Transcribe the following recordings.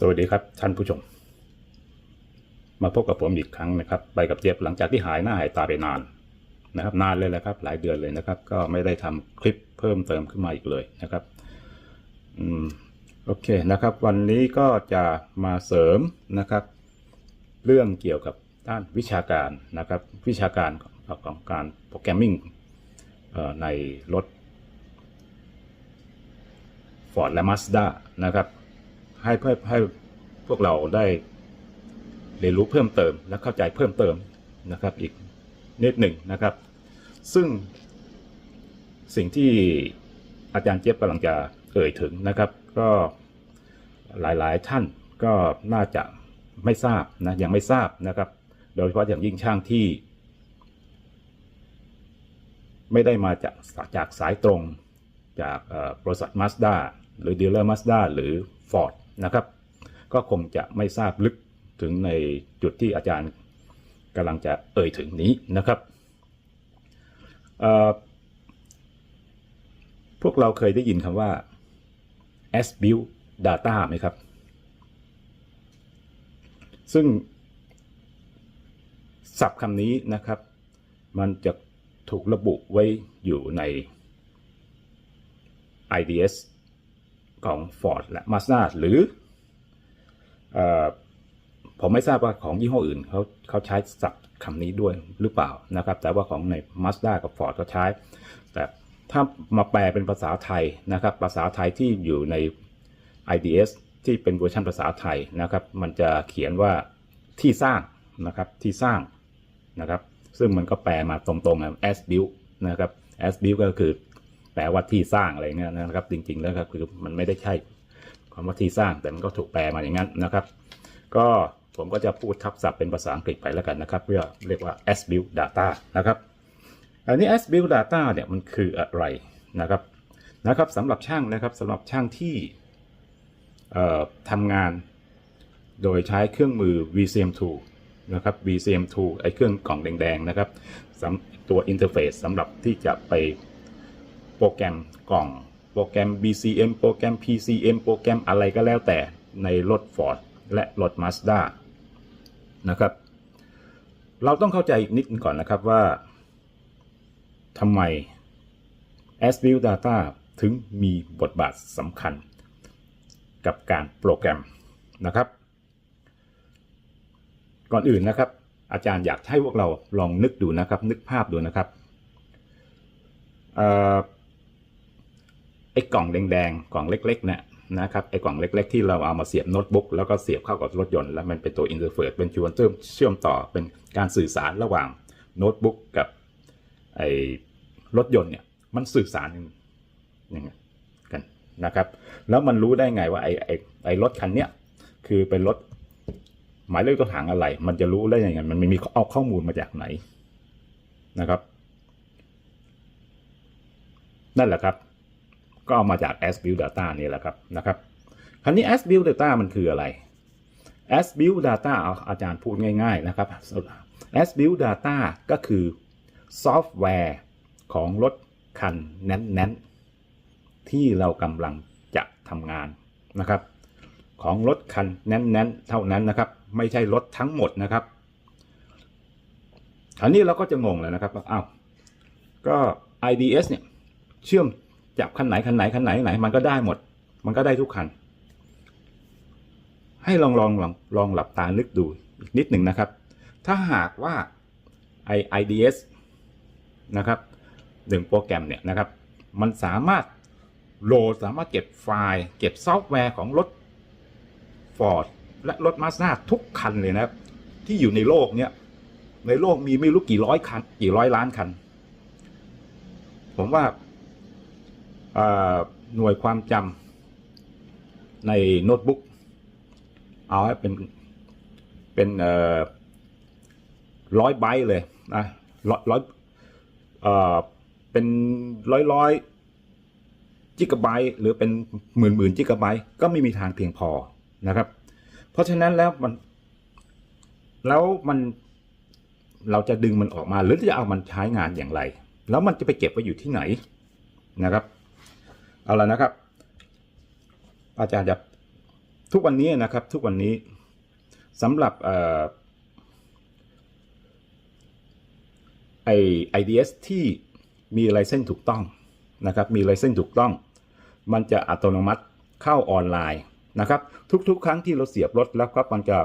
สวัสดีครับท่านผู้ชม มาพบกับผมอีกครั้งนะครับ ไปกับเจี๊ยบหลังจากที่หายหน้าหายตาไปนานนะครับ นานเลยแหละครับ หลายเดือนเลยนะครับ ก็ไม่ได้ทำคลิปเพิ่มเติมขึ้นมาอีกเลยนะครับอืมโอเคนะครับ วันนี้ก็จะมาเสริมนะครับ เรื่องเกี่ยวกับด้านวิชาการนะครับ วิชาการของของการโปรแกรมมิ่งในรถ Ford และ Mazda นะครับ ให้เพื่อให้พวกเราได้เรียนรู้เพิ่มเติมและเข้าใจเพิ่มเติมนะครับอีกนิดหนึ่งนะครับ ซึ่งสิ่งที่อาจารย์เจี๊ยบกำลังจะเอ่ยถึงนะครับ ก็หลายๆท่านก็น่าจะไม่ทราบนะยังไม่ทราบนะครับ โดยเฉพาะอย่างยิ่งช่างที่ ไม่ได้มาจากจากสายตรงจากบริษัท Mazda หรือดีลเลอร์ Mazda หรือ Ford นะครับ ก็คงจะไม่ทราบลึกถึงในจุดที่อาจารย์กำลังจะเอ่ยถึงนี้นะครับ พวกเราเคยได้ยินคำว่า as build data ไหมครับ ซึ่งศัพท์คำนี้นะครับ มันจะถูกระบุไว้อยู่ใน IDS ของ Ford และ Mazda หรืออผมไม่ทราบว่าของยี่ห้ออื่นเขาเขาใช้ศัพท์คำนี้ด้วยหรือเปล่านะครับ แต่ว่าของใน Mazda กับ Ford เขาใช้ แต่ถ้ามาแปลเป็นภาษาไทยนะครับ ภาษาไทยที่อยู่ใน IDS ที่เป็นเวอร์ชันภาษาไทยนะครับ มันจะเขียนว่าที่สร้างนะครับที่สร้างนะครับ ซึ่งมันก็แปลมาตรงๆนะ as built นะครับ as built ก็คือ แปลว่าที่สร้างอะไรเงี้ยนะครับ จริง ๆ แล้วก็คือมันไม่ได้ใช่คำว่าที่สร้างแต่มันก็ถูกแปลมาอย่างนั้นนะครับ ก็ผมก็จะพูดทับศัพท์เป็นภาษาอังกฤษไปแล้วกันนะครับ เพื่อเรียกว่า as built data นะครับอันนี้ as built data เนี่ยมันคืออะไรนะครับนะครับสำหรับช่างนะครับสำหรับช่างที่ทำงานโดยใช้เครื่องมือ VCM2 นะครับ VCM2 ไอ้เครื่องกล่องแดงๆนะครับตัวอินเทอร์เฟซสำหรับที่จะไป โปรแกรมกล่อง โปรแกรม BCM โปรแกรม PCM โปรแกรมอะไรก็แล้วแต่ในรถ Ford และรถ Mazda นะครับ เราต้องเข้าใจอีกนิดก่อนนะครับว่าทำไม as build data ถึงมีบทบาทสำคัญ กับการโปรแกรมนะครับ ก่อนอื่นนะครับ อาจารย์อยากให้พวกเราลองนึกดูนะครับ นึกภาพดูนะครับเอ่อ ไอ้กล่องแดงๆกล่องเล็กๆเนี่ยนะครับไอ้กล่องเล็ก ๆ ที่เราเอามาเสียบโน้ตบุ๊กแล้วก็เสียบเข้ากับรถยนต์แล้วมันเป็นตัวอินเทอร์เฟซเป็นชวนเชื่อมเชื่อมต่อเป็นการสื่อสารระหว่างโน้ตบุ๊กกับไอ้รถยนต์เนี่ยมันสื่อสารยังไงกันนะครับ แล้วมันรู้ได้ไงว่าไอ้ไอ้ไอ้รถคันเนี้ยคือเป็นรถหมายเลขตัวถังอะไร มันจะรู้ได้ยังไงมันมีเอาข้อมูลมาจากไหนนะครับ นั่นแหละครับ ก็เอามาจาก as build data นี่แหละครับนะครับคราวนี้ as build data มันคืออะไร as build data อาอาจารย์พูดง่ายๆนะครับ as build data ก็คือซอฟต์แวร์ของรถคันนั้นๆ ที่เรากำลังจะทำงานนะครับ ของรถคันนั้นๆ เท่านั้นนะครับ ไม่ใช่รถทั้งหมดนะครับอันนี้เราก็จะงงแล้วนะครับว่าอ้าวก็ IDS เนี่ยเชื่อม จับคันไหนคันไหนคันไหนไหน มันก็ได้หมด มันก็ได้ทุกคัน ให้ลองลองลองลองหลับตานึกดูอีกนิดหนึ่งนะครับ ถ้าหากว่าไอ IDS นะครับหนึ่งโปรแกรมเนี่ยนะครับ มันสามารถโหลดสามารถเก็บไฟล์ เก็บซอฟต์แวร์ของรถ Ford และรถ Mazda ทุกคันเลยนะครับ ที่อยู่ในโลกเนี้ยในโลกมีไม่รู้กี่ร้อยคัน กี่ร้อยล้านคัน ผมว่า หน่วยความจำในโน้ตบุ๊กเอาให้เป็นเป็นร้อยไบต์เลยนะร้อยร้อยเป็นร้อยร้อยจิกะไบต์หรือเป็นหมื่นหมื่นจิกะไบต์ก็ไม่มีทางเพียงพอนะครับ เพราะฉะนั้นแล้วมันแล้วมันเราจะดึงมันออกมาหรือจะเอามันใช้งานอย่างไร แล้วมันจะไปเก็บไว้อยู่ที่ไหนนะครับ เอาละนะครับ อาจารย์จะทุกวันนี้นะครับ ทุกวันนี้สำหรับเอ่อไอ IDS ที่มีไลเซนส์ถูกต้องนะครับ มีไลเซนส์ถูกต้อง มันจะอัตโนมัติเข้าออนไลน์นะครับ ทุกๆ ครั้งที่เราเสียบรถแล้วก็มันจะ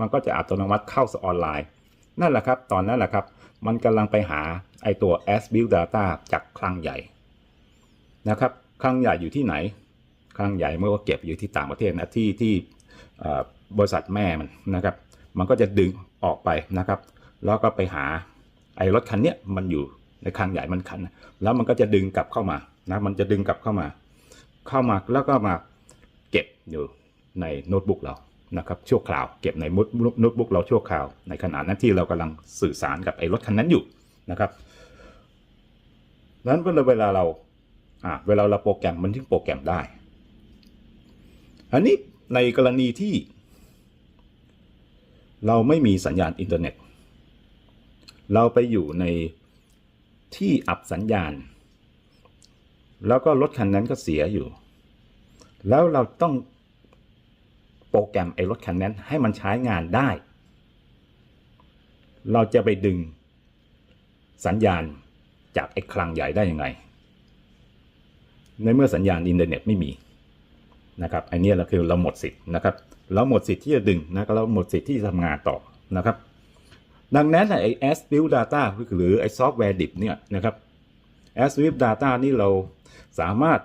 มันก็จะอัตโนมัติเข้าออนไลน์ นั่นแหละครับ ตอนนั้นแหละครับ มันกำลังไปหาไอตัว as build data จากคลังใหญ่นะครับ คลังใหญ่อยู่ที่ไหนคลังใหญ่เมื่อว่าเก็บอยู่ที่ต่างประเทศนะที่ที่บริษัทแม่มันนะครับ มันก็จะดึงออกไปนะครับ แล้วก็ไปหาไอ้รถคันเนี้ยมันอยู่ในคลังใหญ่มันคัน แล้วมันก็จะดึงกลับเข้ามานะมันจะดึงกลับเข้ามา เข้ามาแล้วก็มาเก็บอยู่ในโน้ตบุ๊กเรานะครับชั่วคราวเก็บในโน้ตบุ๊กเราชั่วคราว ในขณะนั้นที่เรากำลังสื่อสารกับไอ้รถคันนั้นอยู่นะครับดังนั้นเวลาเรา อ่าเวลาเราโปรแกรมมันถึงโปรแกรมได้ อันนี้ในกรณีที่ เราไม่มีสัญญาณอินเทอร์เน็ต เราไปอยู่ในที่อับสัญญาณ แล้วก็รถคันนั้นก็เสียอยู่ แล้วเราต้องโปรแกรมไอ้รถคันนั้นให้มันใช้งานได้ เราจะไปดึงสัญญาณจากไอ้คลังใหญ่ได้ยังไง ในเมื่อสัญญาณอินเทอร์เน็ตไม่มีนะครับอันนี้เราคือเราหมดสิทธิ์นะครับเราหมดสิทธิ์ที่จะดึงนะครับเราหมดสิทธิ์ที่จะทำงานต่อนะครับ ดังนั้นไอ้ as build data หรือไอ้ซอฟต์แวร์ดิบเนี่ยนะครับ as build data นี่เราสามารถ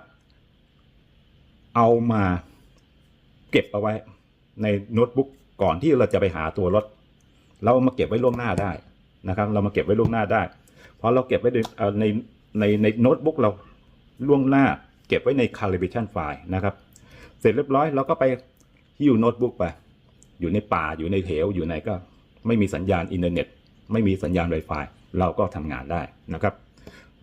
เอามาเก็บเอาไว้ในโน้ตบุ๊กก่อนที่เราจะไปหาตัวรถ เรามาเก็บไว้ล่วงหน้าได้นะครับ เรามาเก็บไว้ล่วงหน้าได้พอเราเก็บไว้ในในในโน้ตบุ๊กเรา ล่วงหน้าเก็บไว้ใน calibration file นะครับ เสร็จเรียบร้อยเราก็ไปหิ้วโน้ตบุ๊กไป อยู่ในป่าอยู่ในเหวอยู่ไหนก็ไม่มีสัญญาณอินเทอร์เน็ต ไม่มีสัญญาณ Wi-Fi เราก็ทำงานได้นะครับ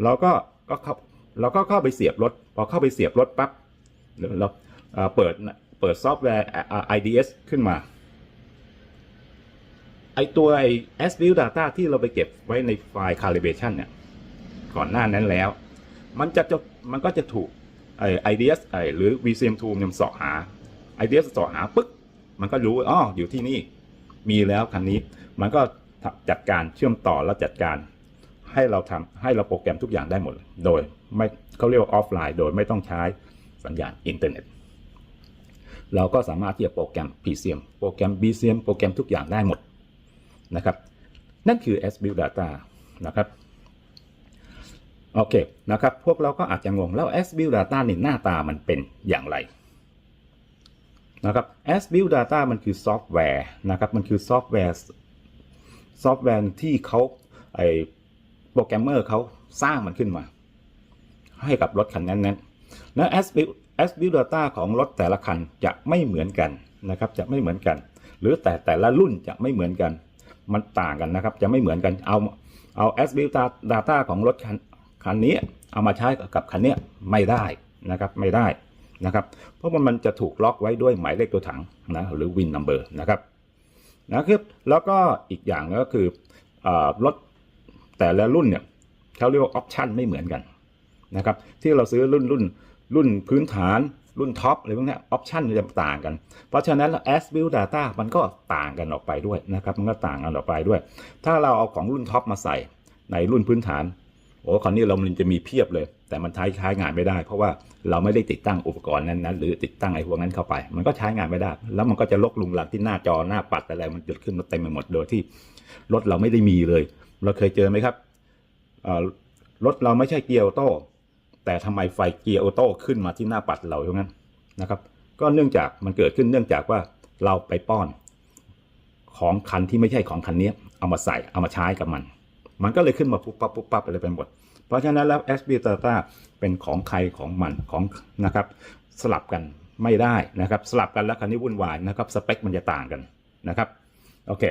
เราก็ก็เข้าเราก็เข้าไปเสียบรถ พอเข้าไปเสียบรถปั๊บเราเอ่อเปิดเปิดซอฟต์แวร์ IDS ขึ้นมาไอตัวไอ s v i e w data ที่เราไปเก็บไว้ในไฟล์ calibration เนี่ย ก่อนหน้านั้นแล้ว มันจะจะมันก็จะถูกไอ IDS ไอหรือ VCM2 เนี่ยมันสาะหา IDS เสาะหาปึ๊กมันก็รู้อ๋ออยู่ที่นี่มีแล้วคันนี้ มันก็จัดการเชื่อมต่อแล้วจัดการให้เราทำให้เราโปรแกรมทุกอย่างได้หมด โดยไม่เขาเรียกว่าออฟไลน์โดยไม่ต้องใช้สัญญาณอินเทอร์เน็ต เราก็สามารถที่จะโปรแกรม PCM โปรแกรม BCM โปรแกรมทุกอย่างได้หมดนะครับ นั่นคือ S Build Data นะครับ โอเคนะครับ พวกเราก็อาจจะงงแล้ว S Build Data นี่หน้าตามันเป็นอย่างไรนะครับ S Build Data มันคือซอฟต์แวร์นะครับ มันคือซอฟต์แวร์ซอฟต์แวร์ที่เขาไอโปรแกรมเมอร์เขาสร้างมันขึ้นมา ให้กับรถคันนั้นนั้นและ S Build S Build Data ของรถแต่ละคันจะไม่เหมือนกันนะครับ จะไม่เหมือนกัน หรือแต่แต่ละรุ่นจะไม่เหมือนกัน มันต่างกันนะครับ จะไม่เหมือนกัน เอาเอา S Build Data ของรถคัน คันนี้เอามาใช้กับคันนี้ไม่ได้นะครับไม่ได้นะครับเพราะว่ามันจะถูกล็อกไว้ด้วยหมายเลขตัวถังนะหรือ Win Number นะครับนะครับแล้วก็อีกอย่างก็คือเออรถแต่ละรุ่นเนี่ยเขาเรียกว่าออปชันไม่เหมือนกันนะครับที่เราซื้อรุ่นรุ่นรุ่นพื้นฐานรุ่นท็อปอะไรพวกนี้ออปชันจะต่างกัน เพราะฉะนั้น as build data มันก็ต่างกันออกไปด้วยนะครับมันก็ต่างกันออกไปด้วย ถ้าเราเอาของรุ่นท็อปมาใส่ในรุ่นพื้นฐาน โอ้คราวนี้เรามันจะมีเพียบเลย แต่มันใช้ใช้งานไม่ได้ เพราะว่าเราไม่ได้ติดตั้งอุปกรณ์นั้นๆหรือติดตั้งไอ้พวกนั้นเข้าไป มันก็ใช้งานไม่ได้ แล้วมันก็จะลกลุงหลังที่หน้าจอหน้าปัดอะไรมันจะขึ้นมาเต็มไปหมดโดยที่รถเราไม่ได้มีเลย เราเคยเจอไหมครับรถเราไม่ใช่เกียร์ออโต้แต่ทำไมไฟเกียร์ออโต้ขึ้นมาที่หน้าปัดเราอย่างนั้นนะครับ ก็เนื่องจากมันเกิดขึ้นเนื่องจากว่าเราไปป้อน ของคันที่ไม่ใช่ของคันนี้เอามาใส่เอามาใช้กับมัน มันก็เลยขึ้นมาปุ๊บปั๊บปุ๊บปั๊บอะไรไปหมด เพราะฉะนั้นแล้ว s b Data เป็นของใครของมันของนะครับสลับกันไม่ได้นะครับสลับกันแล้วคันนี้วุ่นวายนะครับสเปคมันจะต่างกันนะครับโอเค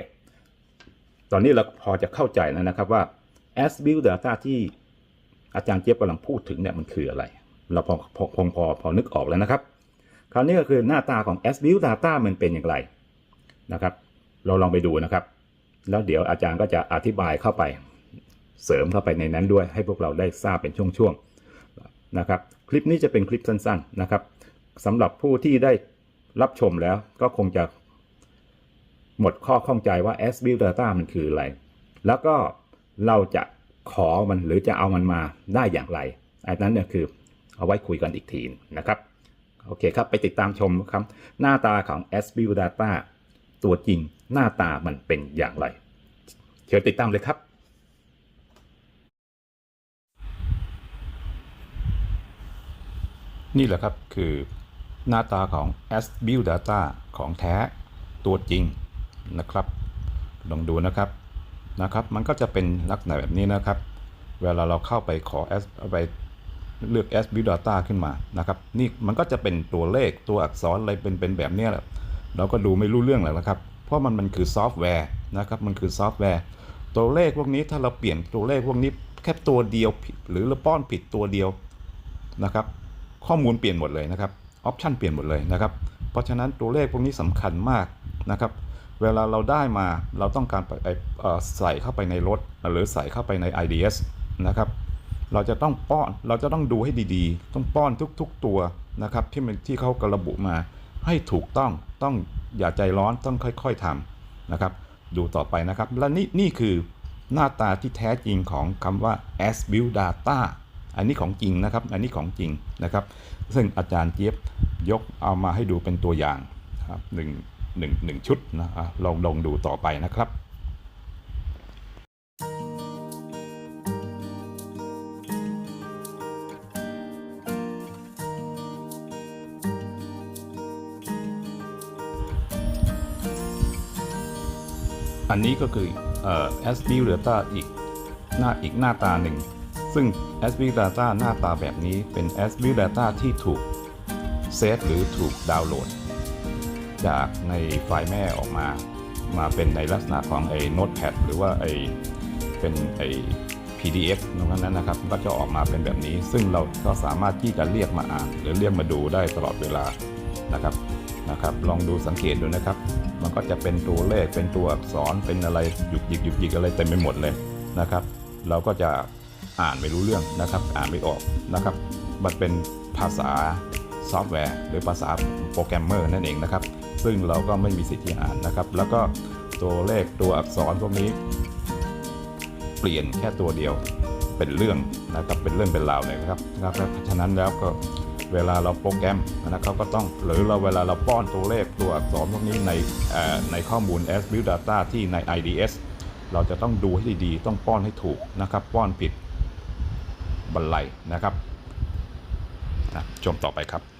ตอนนี้เราพอจะเข้าใจแล้วนะครับว่า s build data ที่อาจารย์เจี๊ยบกำลังพูดถึงเนี่ยมันคืออะไร เราพอพอพอพอพอนึกออกแล้วนะครับ คราวนี้ก็คือหน้าตาของ s build data มันเป็นอย่างไรนะครับ เราลองไปดูนะครับ แล้วเดี๋ยวอาจารย์ก็จะอธิบายเข้าไป เสริมเข้าไปในนั้นด้วย ให้พวกเราได้ทราบเป็นช่วงๆนะครับ คลิปนี้จะเป็นคลิปสั้นๆนะครับสำหรับผู้ที่ได้รับชมแล้วก็คงจะหมดข้อข้องใจว่า S Build Data มันคืออะไร แล้วก็เราจะขอมันหรือจะเอามันมาได้อย่างไรอันนั้นเนี่ยคือเอาไว้คุยกันอีกทีนะครับ โอเคครับ ไปติดตามชมครับ หน้าตาของ S Build Data ตัวจริงหน้าตามันเป็นอย่างไร เชิญติดตามเลยครับ นี่แหละครับคือหน้าตาของ S Build Data ของแท้ตัวจริงนะครับลองดูนะครับนะครับมันก็จะเป็นลักษณะแบบนี้นะครับ เวลาเราเข้าไปขอ S ไปเลือก S Build Data ขึ้นมานะครับ นี่มันก็จะเป็นตัวเลขตัวอักษรอะไรเป็นเป็นแบบนี้แหละเราก็ดูไม่รู้เรื่องแล้วนะครับ เพราะมันมันคือซอฟต์แวร์นะครับมันคือซอฟต์แวร์ ตัวเลขพวกนี้ถ้าเราเปลี่ยนตัวเลขพวกนี้แค่ตัวเดียวผิดหรือเราป้อนผิดตัวเดียวนะครับ ข้อมูลเปลี่ยนหมดเลยนะครับออปชันเปลี่ยนหมดเลยนะครับ เพราะฉะนั้นตัวเลขพวกนี้สำคัญมากนะครับ เวลาเราได้มาเราต้องการใส่เข้าไปในรถหรือใส่เข้าไปใน IDS นะครับ เราจะต้องป้อนเราจะต้องดูให้ดีๆ ต้องป้อนทุกๆตัวนะครับที่มันที่เขากระบุมาให้ถูกต้องต้องอย่าใจร้อนต้องค่อยๆทำนะครับ ดูต่อไปนะครับ และนี่นี่คือหน้าตาที่แท้จริงของคำว่า as build data อันนี้ของจริงนะครับ อันนี้ของจริงนะครับ ซึ่งอาจารย์เจี๊ยบยกเอามาให้ดูเป็นตัวอย่างครับหนึ่งหนึ่งหนึ่งชุดนะลองลองดูต่อไปนะครับอันนี้ก็คือเอ่อ s b Data อีกหน้าอีกหน้าตาหนึ่ง ซึ่ง s b Data หน้าตาแบบนี้เป็น s b Data ที่ถูกเซฟหรือถูกดาวน์โหลด จากในไฟล์แม่ออกมา มาเป็นในลักษณะของไอ้ Notepad หรือว่าไอ้เป็นไอ้ PDF ตรงนั้นนะครับ ก็จะออกมาเป็นแบบนี้ ซึ่งเราก็สามารถที่จะเรียกมาอ่าน หรือเรียกมาดูได้ตลอดเวลานะครับนะครับ ลองดูสังเกตดูนะครับ มันก็จะเป็นตัวเลขเป็นตัวอักษรเป็นอะไรหยุกหยิกหยุกหยิกอะไรเต็มไปหมดเลยนะครับ เราก็จะ อ่านไม่รู้เรื่องนะครับ อ่านไม่ออกนะครับ มันเป็นภาษาซอฟต์แวร์ หรือภาษาโปรแกรมเมอร์นั่นเองนะครับ ซึ่งเราก็ไม่มีสิทธิ์ที่อ่านนะครับ แล้วก็ตัวเลขตัวอักษรพวกนี้ เปลี่ยนแค่ตัวเดียวเป็นเรื่องนะครับเป็นเรื่องเป็นราวเลยนะครับนะครับฉะนั้นแล้วก็เวลาเราโปรแกรมนะครับก็ต้องหรือเราเวลาเราป้อนตัวเลขตัวอักษรพวกนี้ในในข้อมูล S Build Data ที่ใน IDS เราจะต้องดูให้ดีๆ ต้องป้อนให้ถูกนะครับ ป้อนผิด บันไลนะครับนะชมต่อไปครับ